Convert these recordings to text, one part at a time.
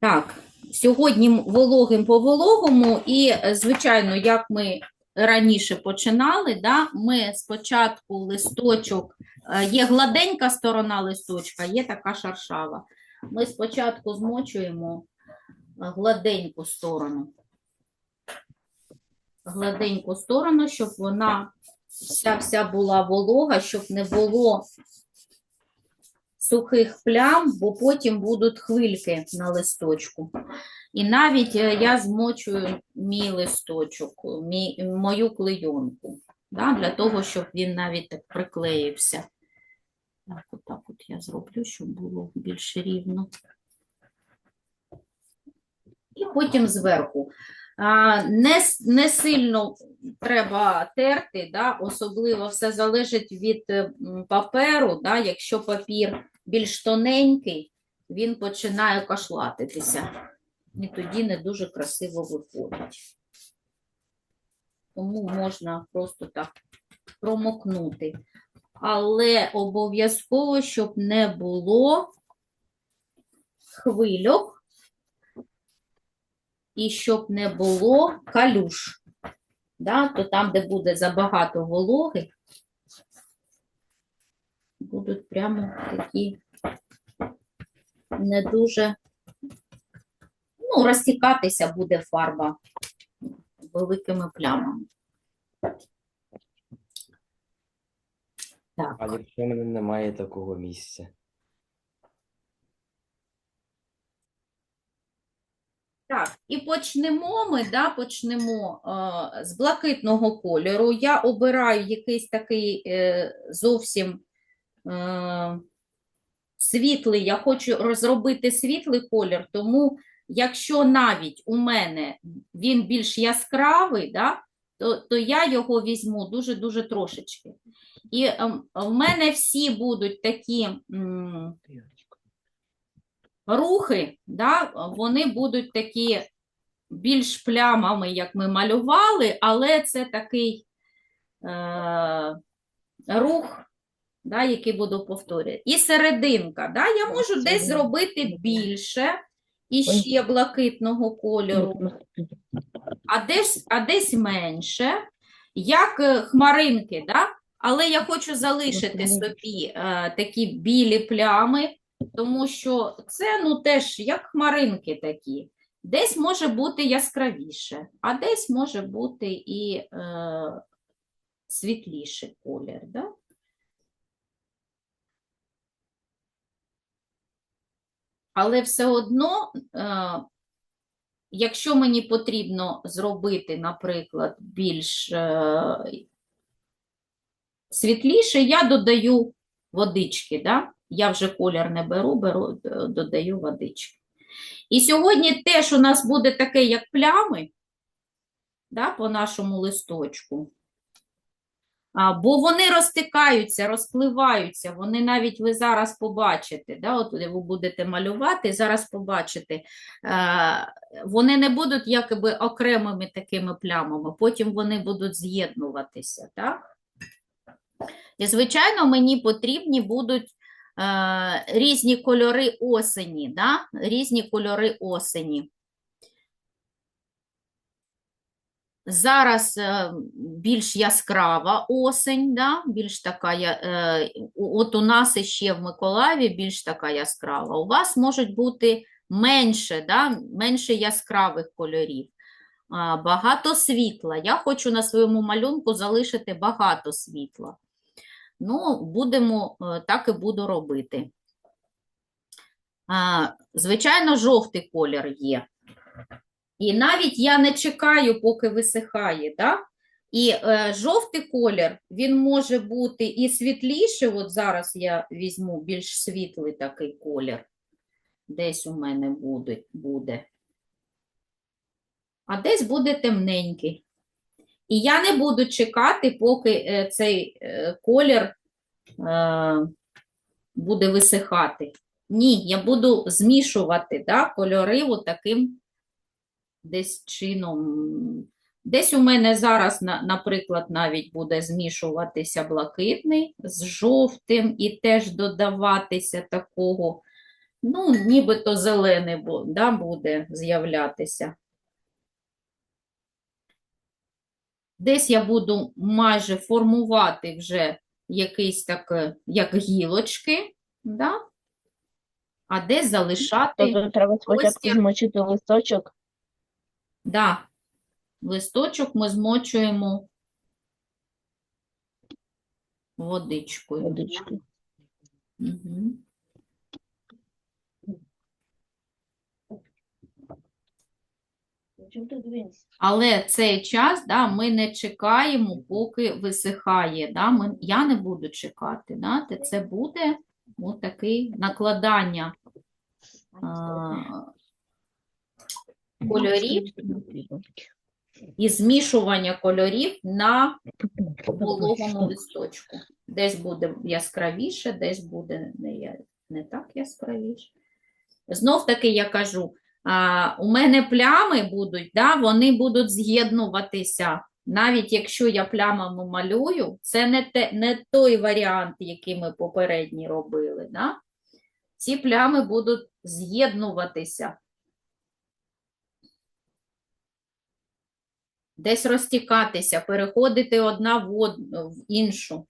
Так, сьогодні вологим по вологому, і, е, звичайно, як ми раніше починали, да, ми спочатку листочок, е, є гладенька сторона листочка, є така шаршава. Ми спочатку змочуємо е, гладеньку сторону. Гладеньку сторону, щоб вона вся вся була волога, щоб не було сухих плям, бо потім будуть хвильки на листочку. І навіть е, я змочую мій листочок, мій, мою клейонку, да, для того, щоб він навіть так приклеївся. Так, отак от я зроблю, щоб було більш рівно. І потім зверху. Не, не сильно треба терти, да, особливо все залежить від паперу. Да, якщо папір більш тоненький, він починає кашлатитися. І тоді не дуже красиво виходить. Тому можна просто так промокнути. Але обов'язково, щоб не було хвильок і щоб не було калюш. Да? То там, де буде забагато вологи, будуть прямо такі не дуже, ну, розтікатися буде фарба великими плямами. Так. А якщо в мене немає такого місця? Так, і почнемо ми, да, почнемо е, з блакитного кольору. Я обираю якийсь такий е, зовсім світлий, я хочу розробити світлий колір, тому якщо навіть у мене він більш яскравий, да, то, то я його візьму дуже-дуже трошечки. І ем, в мене всі будуть такі. рухи, да, вони будуть такі більш плямами, як ми малювали, але це такий е, рух, да, який буду повторювати. І серединка, да, я можу десь зробити більше і ще блакитного кольору, а десь, а десь менше, як е, хмаринки, да? але я хочу залишити собі е, такі білі плями, тому що це ну, теж як хмаринки такі. Десь може бути яскравіше, а десь може бути і е, світліший колір. Да? Але все одно, е, якщо мені потрібно зробити, наприклад, більш е, світліше, я додаю водички. Да? Я вже колір не беру, беру, додаю водички. І сьогодні теж у нас буде таке, як плями, да, по нашому листочку. Бо вони розтикаються, розпливаються, вони навіть ви зараз побачите, да, от ви будете малювати, зараз побачите, е, вони не будуть якби окремими такими плямами, потім вони будуть з'єднуватися. Так? І, звичайно, мені потрібні будуть е, різні кольори осені, да? різні кольори осені. Зараз е, більш яскрава осень, да? більш така, е, от у нас іще в Миколаєві більш така яскрава. У вас можуть бути менше, да? менше яскравих кольорів. Багато світла. Я хочу на своєму малюнку залишити багато світла. Ну, будемо, е, так і буду робити. Звичайно, жовтий колір є. І навіть я не чекаю, поки висихає, да? І е, жовтий колір, він може бути і світліший, от зараз я візьму більш світлий такий колір, десь у мене буде, буде. А десь буде темненький. І я не буду чекати, поки е, цей е, колір е, буде висихати. Ні, я буду змішувати да, кольори таким десь чином. Десь у мене зараз, наприклад, навіть буде змішуватися блакитний з жовтим і теж додаватися такого Ну, нібито зелений да, буде з'являтися. Десь я буду майже формувати вже якісь таке, як гілочки, да? а десь залишати. Тобто треба спочатку змочити листочок. Да. Листочок ми змочуємо водичкою. Водички. Угу. Але цей час да, ми не чекаємо, поки висихає. Да? Ми, я не буду чекати. Да? Це буде такий накладання а, кольорів і змішування кольорів на вологому листочку. Десь буде яскравіше, десь буде не, не так яскравіше. Знов таки я кажу, а, у мене плями будуть, да, вони будуть з'єднуватися. Навіть якщо я плямами малюю, це не, те, не той варіант, який ми попередній робили. Да? Ці плями будуть з'єднуватися. Десь розтікатися, переходити одна в, од- в іншу.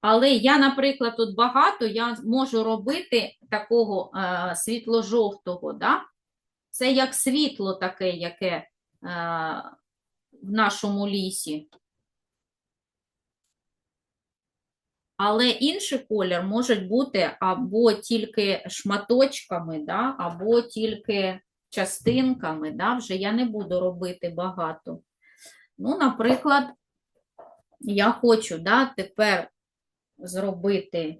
Але я, наприклад, тут багато, я можу робити такого е, світло-жовтого, да? Це як світло таке, яке е, в нашому лісі. Але інший колір може бути або тільки шматочками, да? або тільки частинками. Да? Вже я не буду робити багато. Ну, наприклад, я хочу да, тепер зробити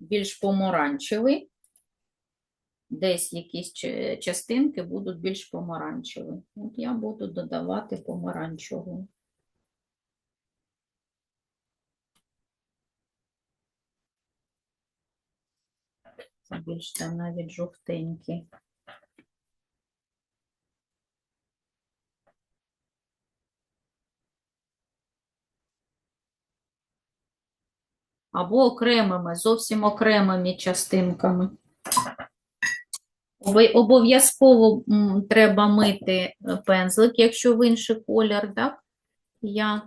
більш помаранчевий. Десь якісь частинки будуть більш помаранчеві. От я буду додавати помаранчеву. Це більш там навіть жовтенький. або окремими, зовсім окремими частинками. Обов'язково треба мити е, пензлик, якщо в інший колір, так? Я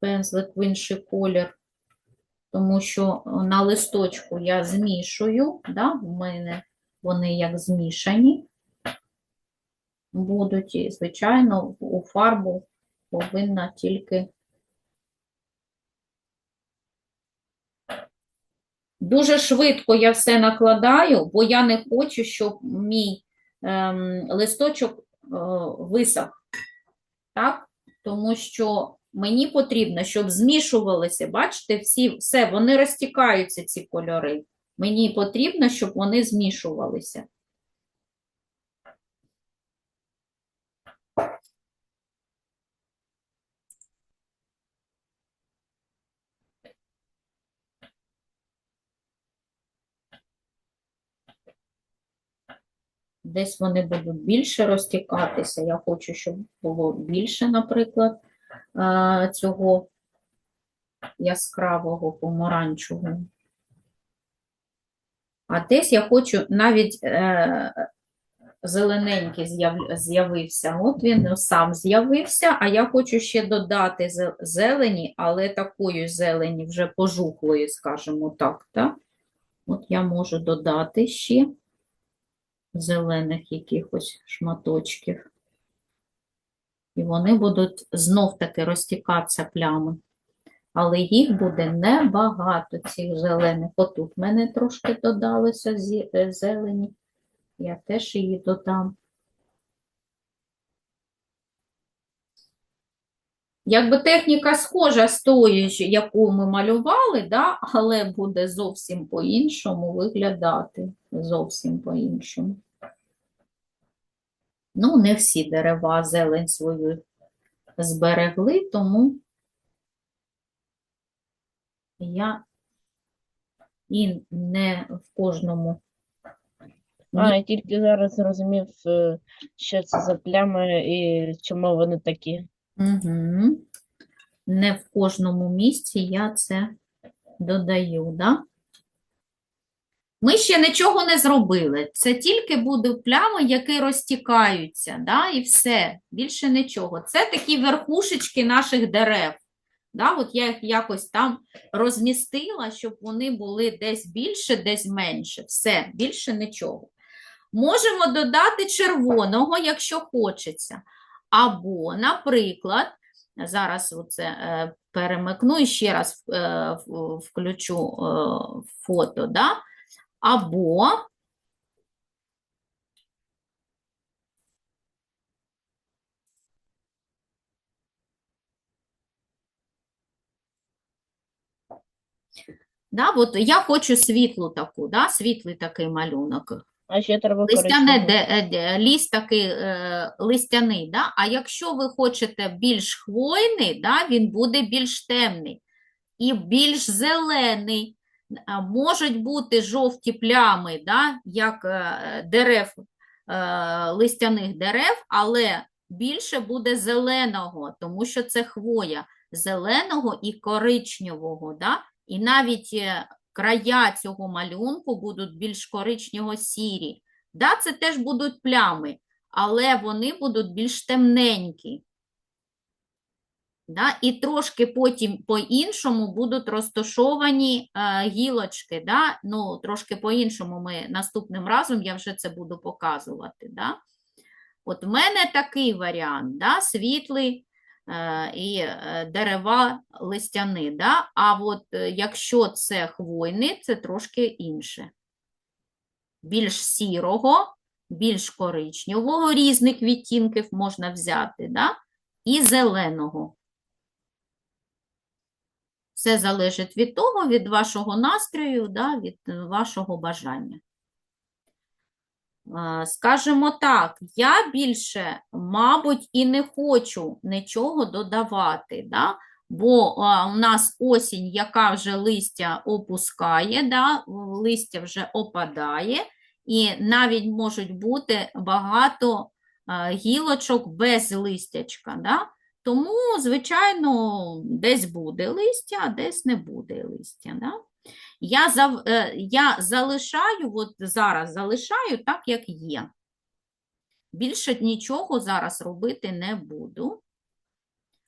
пензлик в інший колір, тому що на листочку я змішую, да? в мене вони як змішані будуть, і, звичайно, у фарбу повинна тільки дуже швидко я все накладаю, бо я не хочу, щоб мій ем, листочок е, висох. Так? Тому що мені потрібно, щоб змішувалися, бачите, всі, все, вони розтікаються, ці кольори. Мені потрібно, щоб вони змішувалися. Десь вони будуть більше розтікатися. Я хочу, щоб було більше, наприклад, цього яскравого помаранчевого. А десь я хочу навіть е, зелененький з'яв- з'явився. От він сам з'явився, а я хочу ще додати зелені, але такої зелені вже пожухлої, скажімо так. так? От я можу додати ще зелених якихось шматочків. І вони будуть знов-таки розтікатися плями. Але їх буде небагато, цих зелених. Отут в мене трошки додалося е, зелені. Я теж її додам. Якби техніка схожа з тою, яку ми малювали, да, але буде зовсім по-іншому виглядати. Зовсім по-іншому. Ну, не всі дерева зелень свою зберегли, тому я і не в кожному А, я тільки зараз зрозумів, е, що це за плями і чому вони такі. Угу. Не в кожному місці я це додаю, да? Ми ще нічого не зробили. Це тільки будуть плями, які розтікаються, да? І все, більше нічого. Це такі верхушечки наших дерев. Да? От я їх якось там розмістила, щоб вони були десь більше, десь менше. Все, більше нічого. Можемо додати червоного, якщо хочеться. Або, наприклад, зараз оце е, перемикну і ще раз е, включу е, фото, да? Або да, от я хочу світлу таку, да? Світлий такий малюнок. А ще треба Листяне, де, е, де, ліс такий е, листяний, да? А якщо ви хочете більш хвойний, да, він буде більш темний і більш зелений. Можуть бути жовті плями, да, як е, дерев, е, листяних дерев, але більше буде зеленого, тому що це хвоя, зеленого і коричневого. Да? І навіть е, края цього малюнку будуть більш коричнево-сірі. Да, це теж будуть плями, але вони будуть більш темненькі. Да? І трошки потім по-іншому будуть розташовані е, гілочки. Да? Ну, трошки по-іншому ми наступним разом я вже це буду показувати. Да? От в мене такий варіант, да? світлий е, і е, дерева листяни. Да? А от е, якщо це хвойний, це трошки інше. Більш сірого, більш коричневого, різних відтінків можна взяти, да? і зеленого. Все залежить від того, від вашого настрою, да, від е, вашого бажання. Е, Скажімо так, я більше, мабуть, і не хочу нічого додавати, да? бо а, у нас осінь, яка вже листя опускає, да? листя вже опадає, і навіть можуть бути багато а, гілочок без листячка. Да? Тому, звичайно, десь буде листя, а десь не буде листя. Да? Я, зав... е, я залишаю, от зараз залишаю так, як є. Більше нічого зараз робити не буду.